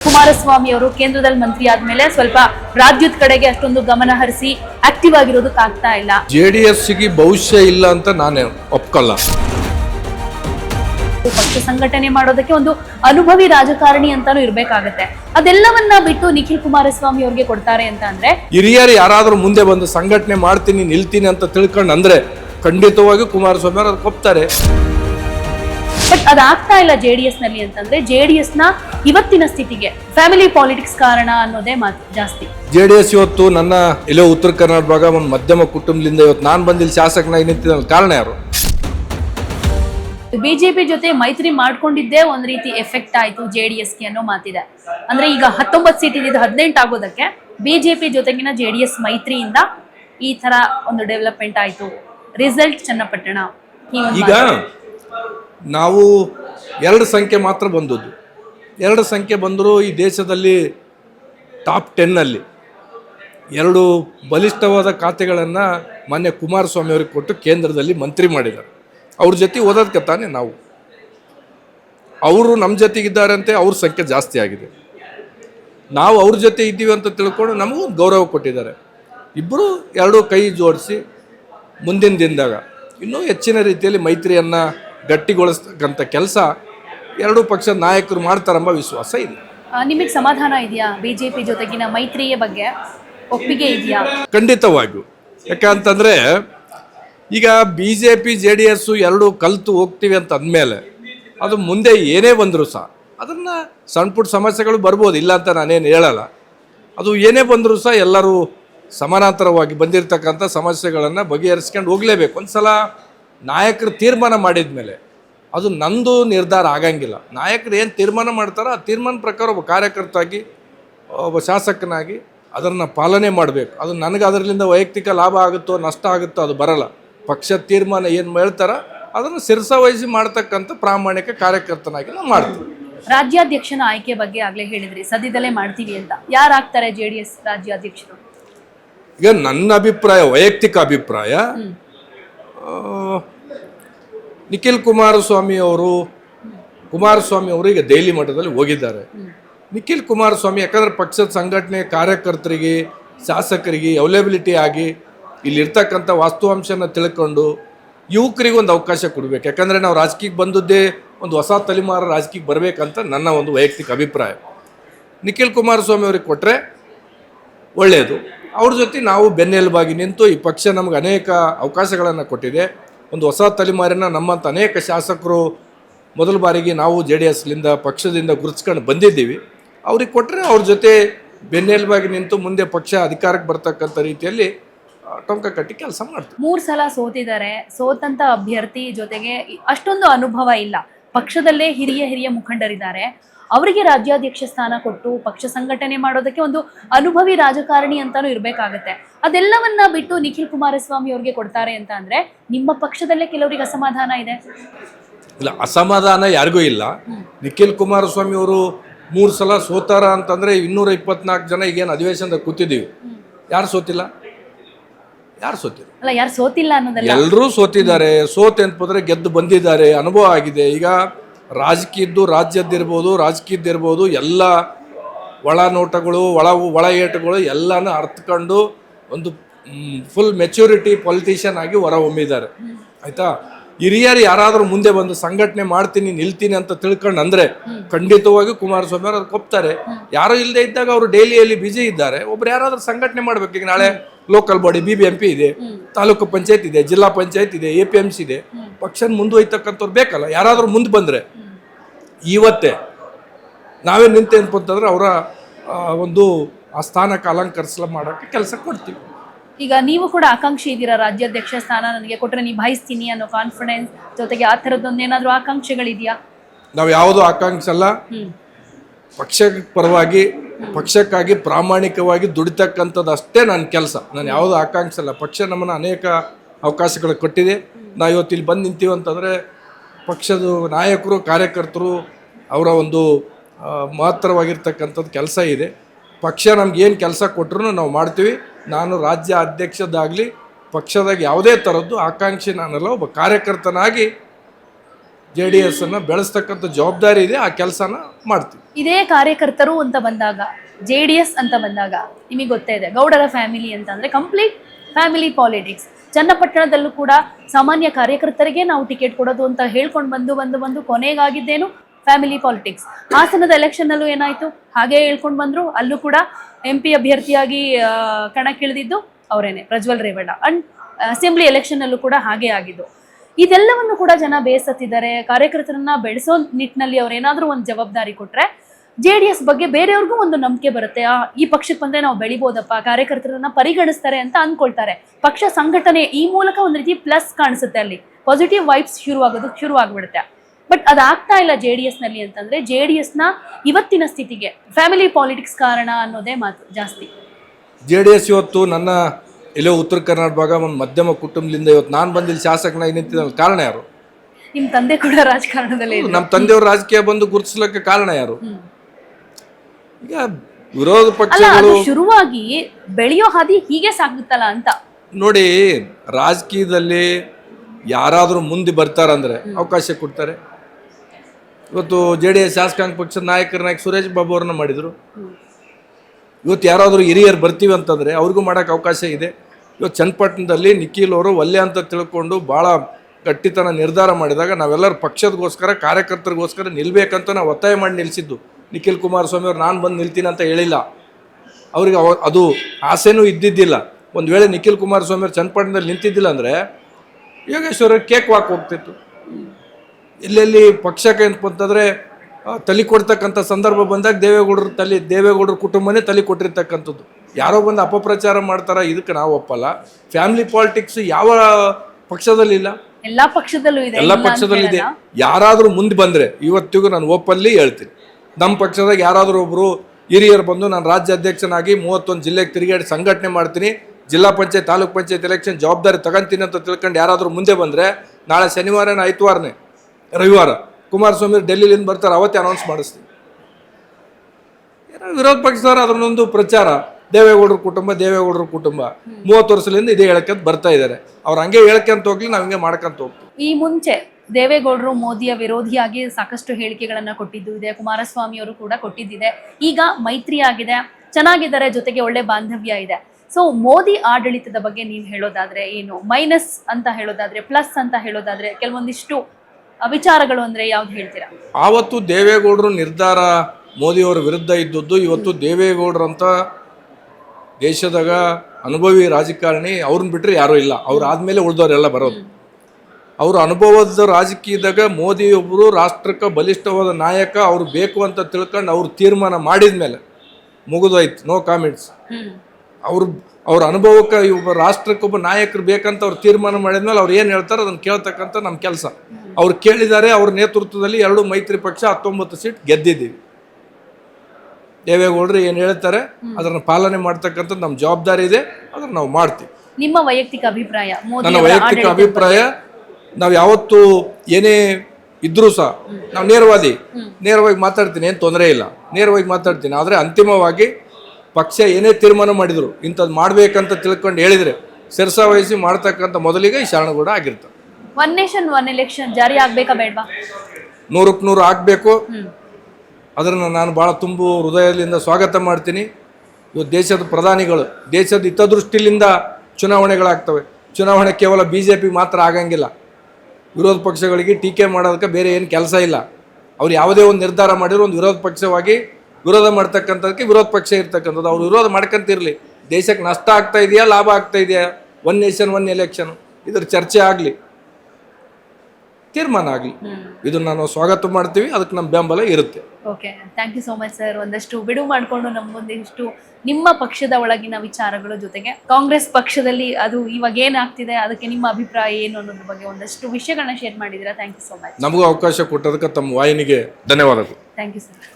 ಕುಮಾರಸ್ವಾಮಿ ಅವರು ಕೇಂದ್ರದಲ್ಲಿ ಮಂತ್ರಿ ಆದ್ಮೇಲೆ ಸ್ವಲ್ಪ ರಾಜ್ಯದ ಕಡೆಗೆ ಅಷ್ಟೊಂದು ಗಮನ ಹರಿಸಿ ಆಕ್ಟಿವ್ ಆಗಿರೋದಕ್ಕಾಗ್ತಾ ಇಲ್ಲ. ಜೆ ಡಿ ಎಸ್ಗೆ ಭವಿಷ್ಯ ಇಲ್ಲ ಅಂತ ನಾನು ಒಪ್ಕಲ್ಲ. ಪಕ್ಷ ಸಂಘಟನೆ ಮಾಡೋದಕ್ಕೆ ಒಂದು ಅನುಭವಿ ರಾಜಕಾರಣಿ ಅಂತಾನು ಇರ್ಬೇಕಾಗತ್ತೆ. ಅದೆಲ್ಲವನ್ನ ಬಿಟ್ಟು ನಿಖಿಲ್ ಕುಮಾರಸ್ವಾಮಿ ಅವ್ರಿಗೆ ಕೊಡ್ತಾರೆ ಅಂತ ಅಂದ್ರೆ ಹಿರಿಯರು ಯಾರಾದರೂ ಮುಂದೆ ಬಂದು ಸಂಘಟನೆ ಮಾಡ್ತೀನಿ ನಿಲ್ತೀನಿ ಅಂತ ತಿಳ್ಕೊಂಡು ಅಂದ್ರೆ ಖಂಡಿತವಾಗಿ ಕುಮಾರಸ್ವಾಮಿ ಅವರು ಅದಕ್ಕೆ ಒಪ್ತಾರೆ. ಬಟ್ ಅದಾಗ್ತಾ ಇಲ್ಲ ಜೆ ಡಿ ಎಸ್ನಲ್ಲಿ ಅಂತಂದ್ರೆ ಜೆ ಡಿ ಎಸ್ನ ಇವತ್ತಿನ ಸ್ಥಿತಿಗೆ ಫ್ಯಾಮಿಲಿ ಪಾಲಿಟಿಕ್ಸ್ ಕಾರಣ ಅನ್ನೋದೇ ಮಾತು ಜಾಸ್ತಿ. ಜೆ ಡಿ ಎಸ್ ಇವತ್ತು ನನ್ನ ಎಲ್ಲೋ ಉತ್ತರ ಕರ್ನಾಟಕ ಭಾಗ ಒಂದು ಮಧ್ಯಮ ಕುಟುಂಬದಿಂದ ಇವತ್ತು ನಾನು ಬಂದಿಲ್ಲಿ ಶಾಸಕನಾಗಿ ನಿಂತಿದ್ದ ಕಾರಣ ಯಾರು? ಬಿಜೆಪಿ ಜೊತೆ ಮೈತ್ರಿ ಮಾಡ್ಕೊಂಡಿದ್ದೇ ಒಂದ್ ರೀತಿ ಎಫೆಕ್ಟ್ ಆಯ್ತು ಜೆ ಡಿ ಎಸ್ಗೆ ಅನ್ನೋ ಮಾತಿದೆ. ಅಂದ್ರೆ ಈಗ ಹತ್ತೊಂಬತ್ತು ಸೀಟ್ ಇದ್ದಿದ್ದು ಹದಿನೆಂಟು ಆಗೋದಕ್ಕೆ ಬಿಜೆಪಿ ಜೊತೆಗಿನ ಜೆ ಡಿ ಎಸ್ ಮೈತ್ರಿಯಿಂದ ಈ ತರ ಒಂದು ಡೆವಲಪ್ಮೆಂಟ್ ಆಯ್ತು. ರಿಸಲ್ಟ್ ಚನ್ನಪಟ್ಟಣ. ಈಗ ನಾವು ಎರಡು ಸಂಖ್ಯೆ ಮಾತ್ರ ಬಂದದ್ದು. ಎರಡು ಸಂಖ್ಯೆ ಬಂದರೂ ಈ ದೇಶದಲ್ಲಿ ಟಾಪ್ ಟೆನ್ನಲ್ಲಿ ಎರಡು ಬಲಿಷ್ಠವಾದ ಖಾತೆಗಳನ್ನು ಮಾನ್ಯ ಕುಮಾರಸ್ವಾಮಿ ಅವರಿಗೆ ಕೊಟ್ಟು ಕೇಂದ್ರದಲ್ಲಿ ಮಂತ್ರಿ ಮಾಡಿದ್ದಾರೆ. ಅವ್ರ ಜೊತೆ ಓದೋದಕ್ಕೆ ತಾನೇ ನಾವು. ಅವರು ನಮ್ಮ ಜೊತೆಗಿದ್ದಾರಂತೆ ಅವ್ರ ಸಂಖ್ಯೆ ಜಾಸ್ತಿ ಆಗಿದೆ. ನಾವು ಅವ್ರ ಜೊತೆ ಇದ್ದೀವಿ ಅಂತ ತಿಳ್ಕೊಂಡು ನಮಗೂ ಗೌರವ ಕೊಟ್ಟಿದ್ದಾರೆ. ಇಬ್ಬರು ಎರಡೂ ಕೈ ಜೋಡಿಸಿ ಮುಂದಿನ ದಿನದಾಗ ಇನ್ನೂ ಹೆಚ್ಚಿನ ರೀತಿಯಲ್ಲಿ ಮೈತ್ರಿಯನ್ನು ಗಟ್ಟಿಗೊಳಿಸ್ತಕ್ಕಂಥ ಕೆಲಸ ಎರಡೂ ಪಕ್ಷದ ನಾಯಕರು ಮಾಡ್ತಾರೆಂಬ ವಿಶ್ವಾಸ ಇದೆ ನಿಮಗೆ ಸಮಾಧಾನ ಇದೆಯಾ ಬಿಜೆಪಿ ಜೊತೆಗಿನ ಮೈತ್ರಿಯ ಬಗ್ಗೆ? ಒಪ್ಪಿಗೆ ಇದೆಯಾ? ಖಂಡಿತವಾಗಿಯೂ. ಯಾಕಂತಂದರೆ ಈಗ B J P J D S ಎರಡೂ ಕಲಿತು ಹೋಗ್ತೀವಿ ಅಂತ ಅಂದಮೇಲೆ ಅದು ಮುಂದೆ ಏನೇ ಬಂದರೂ ಸಹ ಅದನ್ನು ಸಣ್ಣ ಪುಟ್ಟ ಸಮಸ್ಯೆಗಳು ಬರ್ಬೋದು ಇಲ್ಲ ಅಂತ ನಾನೇನು ಹೇಳಲ್ಲ. ಅದು ಏನೇ ಬಂದರೂ ಸಹ ಎಲ್ಲರೂ ಸಮಾನಾಂತರವಾಗಿ ಬಂದಿರತಕ್ಕಂಥ ಸಮಸ್ಯೆಗಳನ್ನು ಬಗೆಹರಿಸ್ಕೊಂಡು ಹೋಗಲೇಬೇಕು. ಒಂದು ಸಲ ನಾಯಕರು ತೀರ್ಮಾನ ಮಾಡಿದ ಮೇಲೆ ಅದು ನಂದು ನಿರ್ಧಾರ ಆಗಂಗಿಲ್ಲ. ನಾಯಕರು ಏನು ತೀರ್ಮಾನ ಮಾಡ್ತಾರೋ ಆ ತೀರ್ಮಾನ ಪ್ರಕಾರ ಒಬ್ಬ ಕಾರ್ಯಕರ್ತಾಗಿ ಒಬ್ಬ ಶಾಸಕನಾಗಿ ಅದನ್ನು ಪಾಲನೆ ಮಾಡಬೇಕು. ಅದು ನನಗೆ ಅದರಿಂದ ವೈಯಕ್ತಿಕ ಲಾಭ ಆಗುತ್ತೋ ನಷ್ಟ ಆಗುತ್ತೋ ಅದು ಬರಲ್ಲ. ಪಕ್ಷ ತೀರ್ಮಾನ ಏನು ಹೇಳ್ತಾರ ಅದನ್ನು ಶಿರಸವಹಿಸಿ ಮಾಡ್ತಕ್ಕಂಥ ಪ್ರಾಮಾಣಿಕ ಕಾರ್ಯಕರ್ತನಾಗಿ ನಾವು ಮಾಡ್ತೀವಿ. ರಾಜ್ಯಾಧ್ಯಕ್ಷನ ಆಯ್ಕೆ ಬಗ್ಗೆ ಆಗಲೇ ಹೇಳಿದ್ರಿ ಸದ್ಯದಲ್ಲೇ ಮಾಡ್ತೀವಿ ಅಂತ. ಯಾರಾಗ್ತಾರೆ ಜೆ ಡಿ ಎಸ್ ರಾಜ್ಯಾಧ್ಯಕ್ಷರು? ಈಗ ನನ್ನ ಅಭಿಪ್ರಾಯ ವೈಯಕ್ತಿಕ ಅಭಿಪ್ರಾಯ ನಿಖಿಲ್ ಕುಮಾರಸ್ವಾಮಿ ಅವರು ಕುಮಾರಸ್ವಾಮಿ ಅವರು ಈಗ ದೆಹಲಿ ಮಠದಲ್ಲಿ ಹೋಗಿದ್ದಾರೆ. ನಿಖಿಲ್ ಕುಮಾರಸ್ವಾಮಿ ಯಾಕಂದ್ರೆ ಪಕ್ಷದ ಸಂಘಟನೆ ಕಾರ್ಯಕರ್ತರಿಗೆ, ಶಾಸಕರಿಗೆ ಅವೈಲೇಬಿಲಿಟಿ ಆಗಿ ಇಲ್ಲಿರ್ತಕ್ಕಂಥ ವಾಸ್ತವಾಂಶನ ತಿಳ್ಕೊಂಡು ಯುವಕರಿಗೆ ಒಂದು ಅವಕಾಶ ಕೊಡಬೇಕು. ಯಾಕಂದರೆ ನಾವು ರಾಜಕೀಯಕ್ಕೆ ಬಂದದ್ದೇ ಒಂದು ಹೊಸ ತಲೆಮಾರ ರಾಜಕೀಯಕ್ಕೆ ಬರಬೇಕಂತ ನನ್ನ ಒಂದು ವೈಯಕ್ತಿಕ ಅಭಿಪ್ರಾಯ. ನಿಖಿಲ್ ಕುಮಾರಸ್ವಾಮಿ ಅವ್ರಿಗೆ ಕೊಟ್ಟರೆ ಒಳ್ಳೆಯದು ಅವ್ರ ಜೊತೆ ನಾವು ಬೆನ್ನೆಲುಬಾಗಿ ನಿಂತು ಈ ಪಕ್ಷ ನಮ್ಗೆ ಅನೇಕ ಅವಕಾಶಗಳನ್ನು ಕೊಟ್ಟಿದೆ. ಒಂದು ಹೊಸ ತಲೆಮಾರಿನ ನಮ್ಮಂಥ ಅನೇಕ ಶಾಸಕರು ಮೊದಲ ಬಾರಿಗೆ ನಾವು ಜೆ ಡಿ ಎಸ್ಲಿಂದ ಪಕ್ಷದಿಂದ ಗುರುತಿಸ್ಕೊಂಡು ಬಂದಿದ್ದೀವಿ. ಅವ್ರಿಗೆ ಕೊಟ್ಟರೆ ಅವ್ರ ಜೊತೆ ಬೆನ್ನೆಲುಬಾಗಿ ನಿಂತು ಮುಂದೆ ಪಕ್ಷ ಅಧಿಕಾರಕ್ಕೆ ಬರ್ತಕ್ಕಂಥ ರೀತಿಯಲ್ಲಿ ಟೊಂಕ ಕಟ್ಟಿ ಕೆಲಸ ಮಾಡ್ತೀವಿ. ಮೂರು ಸಲ ಸೋತಿದ್ದಾರೆ. ಸೋತಂತ ಅಭ್ಯರ್ಥಿ ಜೊತೆಗೆ ಅಷ್ಟೊಂದು ಅನುಭವ ಇಲ್ಲ. ಪಕ್ಷದಲ್ಲೇ ಹಿರಿಯ ಹಿರಿಯ ಮುಖಂಡರಿದ್ದಾರೆ. ಅವರಿಗೆ ರಾಜ್ಯಾಧ್ಯಕ್ಷ ಸ್ಥಾನ ಕೊಟ್ಟು ಪಕ್ಷ ಸಂಘಟನೆ ಮಾಡೋದಕ್ಕೆ ಒಂದು ಅನುಭವಿ ರಾಜಕಾರಣಿ ಅಂತಾನೂ ಇರಬೇಕಾಗತ್ತೆ. ಅದೆಲ್ಲವನ್ನ ಬಿಟ್ಟು ನಿಖಿಲ್ ಕುಮಾರಸ್ವಾಮಿ ಅವ್ರಿಗೆ ಕೊಡ್ತಾರೆ ಅಂತ ಅಂದ್ರೆ ನಿಮ್ಮ ಪಕ್ಷದಲ್ಲೇ ಕೆಲವರಿಗೆ ಅಸಮಾಧಾನ ಇದೆ? ಇಲ್ಲ ಅಸಮಾಧಾನ ಯಾರಿಗೂ ಇಲ್ಲ. ನಿಖಿಲ್ ಕುಮಾರಸ್ವಾಮಿ ಅವರು ಮೂರು ಸಲ ಸೋತಾರ ಅಂತಂದ್ರೆ ಇನ್ನೂರ ಇಪ್ಪತ್ನಾಲ್ಕು ಜನ ಈಗೇನು ಅಧಿವೇಶನದಾಗ ಕೂತಿದ್ದೀವಿ. ಯಾರು ಸೋತಿಲ್ಲ? ಯಾರು ಸೋತಿಲ್ಲ? ಅಲ್ಲ ಯಾರು ಸೋತಿಲ್ಲ ಅನ್ನೋದಲ್ಲ? ಎಲ್ಲರೂ ಸೋತಿದ್ದಾರೆ. ಸೋತೆ ಅಂತಂದ್ರೆ ಗೆದ್ದು ಬಂದಿದ್ದಾರೆ. ಅನುಭವ ಆಗಿದೆ. ಈಗ ರಾಜಕೀಯದ್ದು ರಾಜ್ಯದ್ದಿರ್ಬೋದು ರಾಜಕೀಯದ್ದಿರ್ಬೋದು ಎಲ್ಲ ಒಳ ನೋಟಗಳು, ಒಳ ಒಳ ಏಟುಗಳು ಎಲ್ಲನೂ ಅರ್ಥಕೊಂಡು ಒಂದು ಫುಲ್ ಮೆಚ್ಯೂರಿಟಿ ಪೊಲಿಟಿಷಿಯನ್ ಆಗಿ ಹೊರ ಆಯಿತಾ? ಹಿರಿಯರು ಯಾರಾದರೂ ಮುಂದೆ ಬಂದು ಸಂಘಟನೆ ಮಾಡ್ತೀನಿ, ನಿಲ್ತೀನಿ ಅಂತ ತಿಳ್ಕೊಂಡು ಅಂದರೆ ಖಂಡಿತವಾಗಿ ಕುಮಾರಸ್ವಾಮಿ ಅವರು ಕೊಪ್ತಾರೆ. ಯಾರು ಇಲ್ಲದೆ ಇದ್ದಾಗ ಅವರು ಡೈಲಿಯಲ್ಲಿ ಬಿಜಿ ಇದ್ದಾರೆ. ಒಬ್ರು ಯಾರಾದರೂ ಸಂಘಟನೆ ಮಾಡ್ಬೇಕು. ಈಗ ನಾಳೆ local body B B M P ಇದೆ, ತಾಲೂಕು ಪಂಚಾಯತ್ ಇದೆ, ಜಿಲ್ಲಾ ಪಂಚಾಯತ್ ಇದೆ ಎ ಪಿ ಎಂ ಸಿ ಇದೆ. ಪಕ್ಷನ ಮುಂದುವೈತಕ್ಕಂಥವ್ರು ಬೇಕಲ್ಲ. ಯಾರಾದರೂ ಮುಂದೆ ಬಂದರೆ ಇವತ್ತೇ ನಾವೇ ನಿಂತೇನಪ್ಪ ಅಂತಂದ್ರೆ ಅವರ ಒಂದು ಆ ಸ್ಥಾನಕ್ಕೆ ಅಲಂಕರಿಸಲ ಮಾಡೋಕ್ಕೆ ಕೆಲಸ ಕೊಡ್ತೀವಿ. ಈಗ ನೀವು ಕೂಡ ಆಕಾಂಕ್ಷಿ ಇದ್ದೀರಾ ರಾಜ್ಯಾಧ್ಯಕ್ಷ ಸ್ಥಾನ ನನಗೆ ಕೊಟ್ಟರೆ ನಿಭಾಯಿಸ್ತೀನಿ ಅನ್ನೋ ಕಾನ್ಫಿಡೆನ್ಸ್ ಜೊತೆಗೆ ಆ ಥರದ್ದೊಂದು ಏನಾದರೂ ಆಕಾಂಕ್ಷೆಗಳಿದೆಯಾ? ನಾವು ಯಾವುದೋ ಆಕಾಂಕ್ಷೆ ಅಲ್ಲ. ಹ್ಮ್. ಪಕ್ಷದ ಪರವಾಗಿ ಪಕ್ಷಕ್ಕಾಗಿ ಪ್ರಾಮಾಣಿಕವಾಗಿ ದುಡಿತಕ್ಕಂಥದ್ದು ಅಷ್ಟೇ ನನ್ನ ಕೆಲಸ. ನಾನು ಯಾವುದು ಆಕಾಂಕ್ಷೆ ಅಲ್ಲ. ಪಕ್ಷ ನಮ್ಮನ್ನು ಅನೇಕ ಅವಕಾಶಗಳು ಕೊಟ್ಟಿದೆ. ನಾವು ಇವತ್ತು ಇಲ್ಲಿ ಬಂದು ನಿಂತೀವಿ ಅಂತಂದರೆ ಪಕ್ಷದ ನಾಯಕರು, ಕಾರ್ಯಕರ್ತರು ಅವರ ಒಂದು ಮಹತ್ತರವಾಗಿರ್ತಕ್ಕಂಥದ್ದು ಕೆಲಸ ಇದೆ. ಪಕ್ಷ ನಮ್ಗೆ ಏನು ಕೆಲಸ ಕೊಟ್ಟರು ನಾವು ಮಾಡ್ತೀವಿ. ನಾನು ರಾಜ್ಯ ಅಧ್ಯಕ್ಷದಾಗಲಿ ಪಕ್ಷದಾಗ ಯಾವುದೇ ಥರದ್ದು ಆಕಾಂಕ್ಷಿ ನಾನಲ್ಲ. ಒಬ್ಬ ಕಾರ್ಯಕರ್ತನಾಗಿ ಜೆ ಡಿ ಎಸ್ ಅನ್ನ ಬೆಳೆಸ್ತಕ್ಕಂಥ ಜವಾಬ್ದಾರಿ ಇದೆ. ಆ ಕೆಲಸನ ಮಾಡ್ತೀವಿ. ಇದೇ ಕಾರ್ಯಕರ್ತರು ಅಂತ ಬಂದಾಗ, ಜೆ ಡಿ ಎಸ್ ಅಂತ ಬಂದಾಗ ನಿಮಗೆ ಗೊತ್ತೇ ಇದೆ. ಗೌಡರ ಫ್ಯಾಮಿಲಿ ಅಂತ ಕಂಪ್ಲೀಟ್ ಫ್ಯಾಮಿಲಿ ಪಾಲಿಟಿಕ್ಸ್. ಚನ್ನಪಟ್ಟಣದಲ್ಲೂ ಕೂಡ ಸಾಮಾನ್ಯ ಕಾರ್ಯಕರ್ತರಿಗೆ ನಾವು ಟಿಕೆಟ್ ಕೊಡೋದು ಅಂತ ಹೇಳ್ಕೊಂಡು ಬಂದು ಬಂದು ಬಂದು ಕೊನೆಗಾಗಿದ್ದೇನು ಫ್ಯಾಮಿಲಿ ಪಾಲಿಟಿಕ್ಸ್. ಹಾಸನದ ಎಲೆಕ್ಷನ್ನಲ್ಲೂ ಏನಾಯ್ತು? ಹಾಗೆ ಹೇಳ್ಕೊಂಡು ಬಂದ್ರು. ಅಲ್ಲೂ ಕೂಡ ಎಂ ಪಿ ಅಭ್ಯರ್ಥಿಯಾಗಿ ಕಣಕ್ಕಿಳಿದಿದ್ದು ಅವರೇನೆ, ಪ್ರಜ್ವಲ್ ರೇವಣ್ಣ. ಅಂಡ್ ಅಸೆಂಬ್ಲಿ ಎಲೆಕ್ಷನ್ನಲ್ಲೂ ಕೂಡ ಹಾಗೆ ಆಗಿದ್ದು. ಇದೆಲ್ಲವನ್ನು ಕೂಡ ಜನ ಬೇಸತ್ತಿದ್ದಾರೆ. ಕಾರ್ಯಕರ್ತರನ್ನ ಬೆಳೆಸೋ ನಿಟ್ಟಿನಲ್ಲಿ ಅವ್ರು ಒಂದು ಜವಾಬ್ದಾರಿ ಕೊಟ್ರೆ ಜೆ ಡಿ ಎಸ್ ಬಗ್ಗೆ ಬೇರೆಯವ್ರಿಗೂ ಒಂದು ನಂಬಿಕೆ ಬರುತ್ತೆ. ಆ ಈ ಪಕ್ಷಕ್ಕೆ ಬಂದ್ರೆ ನಾವು ಬೆಳಿಬೋದಪ್ಪ ಕಾರ್ಯಕರ್ತರನ್ನ ಪರಿಗಣಿಸ್ತಾರೆ ಅಂತ ಅನ್ಕೊಳ್ತಾರೆ. ಪಕ್ಷ ಸಂಘಟನೆ ಈ ಮೂಲಕ ಒಂದು ರೀತಿ ಪ್ಲಸ್ ಕಾಣಿಸುತ್ತೆ ಅಲ್ಲಿ. ಪಾಸಿಟಿವ್ ವೈಬ್ಸ್ ಶುರು ಆಗೋದು ಶುರು ಆಗ್ಬಿಡುತ್ತೆ ಬಟ್ ಅದಾಗ್ತಾ ಇಲ್ಲ ಜೆ ಡಿ ಎಸ್ನಲ್ಲಿ ಅಂತಂದ್ರೆ ಜೆ ಡಿ ಎಸ್ನ ಇವತ್ತಿನ ಸ್ಥಿತಿಗೆ ಫ್ಯಾಮಿಲಿ ಪಾಲಿಟಿಕ್ಸ್ ಕಾರಣ ಅನ್ನೋದೇ ಮಾತು ಜಾಸ್ತಿ. ಜೆ ಡಿ ಎಸ್ ಇವತ್ತು ನನ್ನ ಎಲ್ಲೋ ಉತ್ತರ ಕರ್ನಾಟಕ ಭಾಗ ಒಂದು ಮಧ್ಯಮ ಕುಟುಂಬದಿಂದ ಇವತ್ತು ನಾನು ಬಂದಿಲ್ಲಿ ಶಾಸಕನಾಗಿ ನಿಂತಿದ್ದ ಕಾರಣ ಯಾರು? ನಿಮ್ಮ ತಂದೆ ಕೂಡ ರಾಜಕಾರಣದಲ್ಲಿ. ನಮ್ಮ ತಂದೆಯವರು ರಾಜಕೀಯ ಬಂದು ಗುರುತಿಸ್ಲಿಕ್ಕೆ ಕಾರಣ ಯಾರು. ಈಗ ವಿರೋಧ ಅಲ್ಲ ಪಕ್ಷಗಳು ಶುರುವಾಗಿ ಬೆಳೆಯೋ ಹಾದಿ ಹೀಗೆ ಸಾಗುತ್ತಲ್ಲ ಅಂತ. ನೋಡಿ ರಾಜಕೀಯದಲ್ಲಿ ಯಾರಾದರೂ ಮುಂದೆ ಬರ್ತಾರಂದ್ರೆ ಅವಕಾಶ ಕೊಡ್ತಾರೆ. ಇವತ್ತು ಜೆ ಡಿ ಎಸ್ ಶಾಸಕಾಂಗ ಪಕ್ಷದ ನಾಯಕರನ್ನಾಗಿ ಸುರೇಶ್ ಬಾಬು ಅವ್ರನ್ನ ಮಾಡಿದರು. ಇವತ್ತು ಯಾರಾದರೂ ಹಿರಿಯರು ಬರ್ತೀವಿ ಅಂತಂದರೆ ಅವ್ರಿಗೂ ಮಾಡೋಕ್ಕೆ ಅವಕಾಶ ಇದೆ. ಇವತ್ತು ಚನ್ನಪಟ್ಟಣದಲ್ಲಿ ನಿಖಿಲ್ ಅವರು ಒಲ್ಲೆ ಅಂತ ತಿಳ್ಕೊಂಡು ಭಾಳ ಗಟ್ಟಿತನ ನಿರ್ಧಾರ ಮಾಡಿದಾಗ ನಾವೆಲ್ಲರೂ ಪಕ್ಷದಗೋಸ್ಕರ ಕಾರ್ಯಕರ್ತರಿಗೋಸ್ಕರ ನಿಲ್ಬೇಕಂತ ನಾವು ಒತ್ತಾಯ ಮಾಡಿ ನಿಲ್ಲಿಸಿದ್ದು ನಿಖಿಲ್ ಕುಮಾರಸ್ವಾಮಿ ಅವ್ರು ನಾನು ಬಂದು ನಿಲ್ತೀನಿ ಅಂತ ಹೇಳಿಲ್ಲ. ಅವ್ರಿಗೆ ಅವ ಅದು ಆಸೆನೂ ಇದ್ದಿದ್ದಿಲ್ಲ. ಒಂದು ವೇಳೆ ನಿಖಿಲ್ ಕುಮಾರಸ್ವಾಮಿ ಅವ್ರು ಚನ್ನಪಟ್ಟಣದಲ್ಲಿ ನಿಂತಿದ್ದಿಲ್ಲ ಅಂದರೆ ಯೋಗೇಶ್ವರ ಕೇಕ್ ವಾಕ್ ಹೋಗ್ತಿತ್ತು. ಎಲ್ಲೆಲ್ಲಿ ಪಕ್ಷಕ್ಕೆ ಅಂತಂದರೆ ತಲೆ ಕೊಡ್ತಕ್ಕಂಥ ಸಂದರ್ಭ ಬಂದಾಗ ದೇವೇಗೌಡರು ತಲೆ ದೇವೇಗೌಡರ ಕುಟುಂಬನೇ ತಲೆ ಕೊಟ್ಟಿರ್ತಕ್ಕಂಥದ್ದು. ಯಾರೋ ಬಂದು ಅಪಪ್ರಚಾರ ಮಾಡ್ತಾರ ಇದಕ್ಕೆ ನಾವು ಒಪ್ಪಲ್ಲ. ಫ್ಯಾಮಿಲಿ ಪಾಲಿಟಿಕ್ಸ್ ಯಾವ ಪಕ್ಷದಲ್ಲಿ ಇಲ್ಲ. ಎಲ್ಲಾ ಪಕ್ಷದಲ್ಲೂ ಇದೆ ಎಲ್ಲ ಪಕ್ಷದಲ್ಲಿದೆ. ಯಾರಾದರೂ ಮುಂದೆ ಬಂದರೆ ಇವತ್ತಿಗೂ ನಾನು ಒಪ್ಪಲ್ಲಿ ಹೇಳ್ತೀನಿ. ನಮ್ಮ ಪಕ್ಷದಾಗ ಯಾರಾದರೂ ಒಬ್ಬರು ಹಿರಿಯರು ಬಂದು ನಾನು ರಾಜ್ಯ ಅಧ್ಯಕ್ಷನಾಗಿ ಮೂವತ್ತೊಂದು ಜಿಲ್ಲೆಗೆ ತಿರುಗಾಡಿ ಸಂಘಟನೆ ಮಾಡ್ತೀನಿ, ಜಿಲ್ಲಾ ಪಂಚಾಯತ್, ತಾಲೂಕ್ ಪಂಚಾಯತ್ ಎಲೆಕ್ಷನ್ ಜವಾಬ್ದಾರಿ ತಗೊಂತೀನಿ ಅಂತ ತಿಳ್ಕೊಂಡು ಯಾರಾದರೂ ಮುಂದೆ ಬಂದರೆ ನಾಳೆ ಶನಿವಾರನೇ ಐತವಾರನೇ, ರವಿವಾರ ಕುಮಾರಸ್ವಾಮಿ ಡೆಲ್ಲಿಲಿಂದ ಬರ್ತಾರೆ, ಅವತ್ತೇ ಅನೌನ್ಸ್ ಮಾಡಿಸ್ತೀನಿ. ಏನೋ ವಿರೋಧ ಪಕ್ಷದವ್ರು ಅದನ್ನೊಂದು ಪ್ರಚಾರ, ದೇವೇಗೌಡರ ಕುಟುಂಬ ದೇವೇಗೌಡರ ಕುಟುಂಬ, ಮೂವತ್ತು ವರ್ಷದಿಂದ ಇದೇ ಹೇಳ್ಕೊಂತ ಬರ್ತಾ ಇದ್ದಾರೆ. ಅವ್ರು ಹಂಗೆ ಹೇಳ್ಕೊಂತ ಹೋಗ್ಲಿ, ನಾವು ಹಿಂಗೆ ಮಾಡ್ಕೊಂತ ಹೋಗ್ತೀವಿ. ಈ ಮುಂಚೆ ದೇವೇಗೌಡರು ಮೋದಿಯ ವಿರೋಧಿಯಾಗಿ ಸಾಕಷ್ಟು ಹೇಳಿಕೆಗಳನ್ನು ಕೊಟ್ಟಿದ್ದು ಇದೆ ಕುಮಾರಸ್ವಾಮಿ ಅವರು ಕೂಡ ಕೊಟ್ಟಿದ್ದಿದೆ. ಈಗ ಮೈತ್ರಿ ಆಗಿದೆ, ಚೆನ್ನಾಗಿದ್ದಾರೆ, ಜೊತೆಗೆ ಒಳ್ಳೆ ಬಾಂಧವ್ಯ ಇದೆ. ಸೊ ಮೋದಿ ಆಡಳಿತದ ಬಗ್ಗೆ ನೀವು ಹೇಳೋದಾದ್ರೆ ಏನು? ಮೈನಸ್ ಅಂತ ಹೇಳೋದಾದ್ರೆ ಪ್ಲಸ್ ಅಂತ ಹೇಳೋದಾದ್ರೆ ಕೆಲವೊಂದಿಷ್ಟು ವಿಚಾರಗಳು ಅಂದ್ರೆ ಯಾವ್ದು ಹೇಳ್ತೀರಾ? ಆವತ್ತು ದೇವೇಗೌಡರು ನಿರ್ಧಾರ ಮೋದಿಯವರ ವಿರುದ್ಧ ಇದ್ದದ್ದು, ಇವತ್ತು ದೇವೇಗೌಡರಂತ ದೇಶದಾಗ ಅನುಭವಿ ರಾಜಕಾರಣಿ, ಅವ್ರನ್ನ ಬಿಟ್ಟರೆ ಯಾರೂ ಇಲ್ಲ. ಅವ್ರು ಆದಮೇಲೆ ಉಳಿದವರೆಲ್ಲ ಬರೋದು. ಅವ್ರ ಅನುಭವದ ರಾಜಕೀಯದಾಗ ಮೋದಿ ಮೋದಿಯೊಬ್ಬರು ರಾಷ್ಟ್ರಕ್ಕೆ ಬಲಿಷ್ಠವಾದ ನಾಯಕ ಅವ್ರು ಬೇಕು ಅಂತ ತಿಳ್ಕೊಂಡು ಅವ್ರು ತೀರ್ಮಾನ ಮಾಡಿದ ಮೇಲೆ ಮುಗಿದೋಯ್ತು. ನೋ ಕಾಮೆಂಟ್ಸ್ ಅವ್ರ ಅವ್ರು ಅನುಭವಕ್ಕೆ ಒಬ್ಬ ರಾಷ್ಟ್ರಕ್ಕೆ ಒಬ್ಬ ನಾಯಕರು ಬೇಕಂತ ಅವ್ರು ತೀರ್ಮಾನ ಮಾಡಿದ್ಮೇಲೆ ಅವ್ರು ಏನು ಹೇಳ್ತಾರೆ ಅದನ್ನು ಕೇಳ್ತಕ್ಕಂಥ ನಮ್ಮ ಕೆಲಸ. ಅವ್ರು ಕೇಳಿದ್ದಾರೆ ಅವ್ರ ನೇತೃತ್ವದಲ್ಲಿ ಎರಡು ಮೈತ್ರಿ ಪಕ್ಷ ಹತ್ತೊಂಬತ್ತು ಸೀಟ್ ಗೆದ್ದಿದ್ದೀವಿ. ದೇವೇಗೌಡರು ಏನು ಹೇಳ್ತಾರೆ? ಅದನ್ನು ಪಾಲನೆ ಮಾಡ್ತಕ್ಕಂಥ ನಮ್ಮ ಜವಾಬ್ದಾರಿ ಇದೆ ಅದನ್ನು ನಾವು ಮಾಡ್ತೀವಿ. ನಿಮ್ಮ ವೈಯಕ್ತಿಕ ಅಭಿಪ್ರಾಯ ನನ್ನ ವೈಯಕ್ತಿಕ ಅಭಿಪ್ರಾಯ ನಾವು ಯಾವತ್ತು ಏನೇ ಇದ್ರೂ ಸಹ ನಾವು ನೇರವಾದಿ ನೇರವಾಗಿ ಮಾತಾಡ್ತೀನಿ ಏನು ತೊಂದರೆ ಇಲ್ಲ. ನೇರವಾಗಿ ಮಾತಾಡ್ತೀನಿ. ಆದರೆ ಅಂತಿಮವಾಗಿ ಪಕ್ಷ ಏನೇ ತೀರ್ಮಾನ ಮಾಡಿದ್ರು ಇಂಥದ್ದು ಮಾಡಬೇಕಂತ ತಿಳ್ಕೊಂಡು ಹೇಳಿದರೆ ಶಿರಸಾವಹಿಸಿ ಮಾಡ್ತಕ್ಕಂಥ ಮೊದಲಿಗೆ ಈ ಶರಣಗೌಡ ಆಗಿರ್ತದೆ ಒನ್ ನೇಷನ್ ಒನ್ ಎಲೆಕ್ಷನ್ ಜಾರಿ ಆಗಬೇಕಾ ಬೇಡವಾ? ನೂರಕ್ಕೆ ನೂರು ಆಗಬೇಕು. ಅದನ್ನು ನಾನು ಭಾಳ ತುಂಬು ಹೃದಯದಿಂದ ಸ್ವಾಗತ ಮಾಡ್ತೀನಿ. ಇವತ್ತು ದೇಶದ ಪ್ರಧಾನಿಗಳು ದೇಶದ ಹಿತದೃಷ್ಟಿಲಿಂದ ಚುನಾವಣೆಗಳಾಗ್ತವೆ. ಚುನಾವಣೆ ಕೇವಲ ಬಿ ಜೆ ಪಿ ಮಾತ್ರ ಆಗಂಗಿಲ್ಲ. ವಿರೋಧ ಪಕ್ಷಗಳಿಗೆ ಟೀಕೆ ಮಾಡೋದಕ್ಕೆ ಬೇರೆ ಏನು ಕೆಲಸ ಇಲ್ಲ. ಅವ್ರು ಯಾವುದೇ ಒಂದು ನಿರ್ಧಾರ ಮಾಡಿದ್ರು ಒಂದು ವಿರೋಧ ಪಕ್ಷವಾಗಿ ವಿರೋಧ ಮಾಡ್ತಕ್ಕಂಥದಕ್ಕೆ ವಿರೋಧ ಪಕ್ಷ ಇರ್ತಕ್ಕಂಥದ್ದು. ಅವ್ರು ವಿರೋಧ ಮಾಡ್ಕಂತಿರಲಿ. ದೇಶಕ್ಕೆ ನಷ್ಟ ಆಗ್ತಾ ಇದೆಯಾ, ಲಾಭ ಆಗ್ತಾ ಇದೆಯಾ? ಒನ್ ನೇಷನ್ ಒನ್ ಎಲೆಕ್ಷನ್ ಇದ್ರ ಚರ್ಚೆ ಆಗಲಿ. ತೀರ್ಮಾನ ಆಗಲಿ. ಇದನ್ನ ನಾವು ಸ್ವಾಗತ ಮಾಡ್ತೀವಿ ಅದಕ್ಕೆ ನಮ್ಮ ಬೆಂಬಲ ಇರುತ್ತೆ. Okay thank you so much sir ಒಂದಷ್ಟು ಬಿಡುವು ಮಾಡಿಕೊಂಡು ನಮಗೊಂದಿಷ್ಟು ನಿಮ್ಮ ಪಕ್ಷದ ಒಳಗಿನ ವಿಚಾರಗಳ ಜೊತೆಗೆ ಕಾಂಗ್ರೆಸ್ ಪಕ್ಷದಲ್ಲಿ ಅದು ಇವಾಗ ಏನಾಗ್ತಿದೆ ಅದಕ್ಕೆ ನಿಮ್ಮ ಅಭಿಪ್ರಾಯ ಏನು ಅನ್ನೋದ್ರ ಬಗ್ಗೆ ಒಂದಷ್ಟು ವಿಷಯಗಳನ್ನ ಶೇರ್ ಮಾಡಿದ್ದೀರಾ? ಥ್ಯಾಂಕ್ ಯು ಸೋ ಮಚ್ ನಮಗೂ ಅವಕಾಶ ಕೊಟ್ಟದಕ್ಕೆ ತಮ್ಮ ವಾಹಿನಿಗೆ ಧನ್ಯವಾದಗಳು. Thank you sir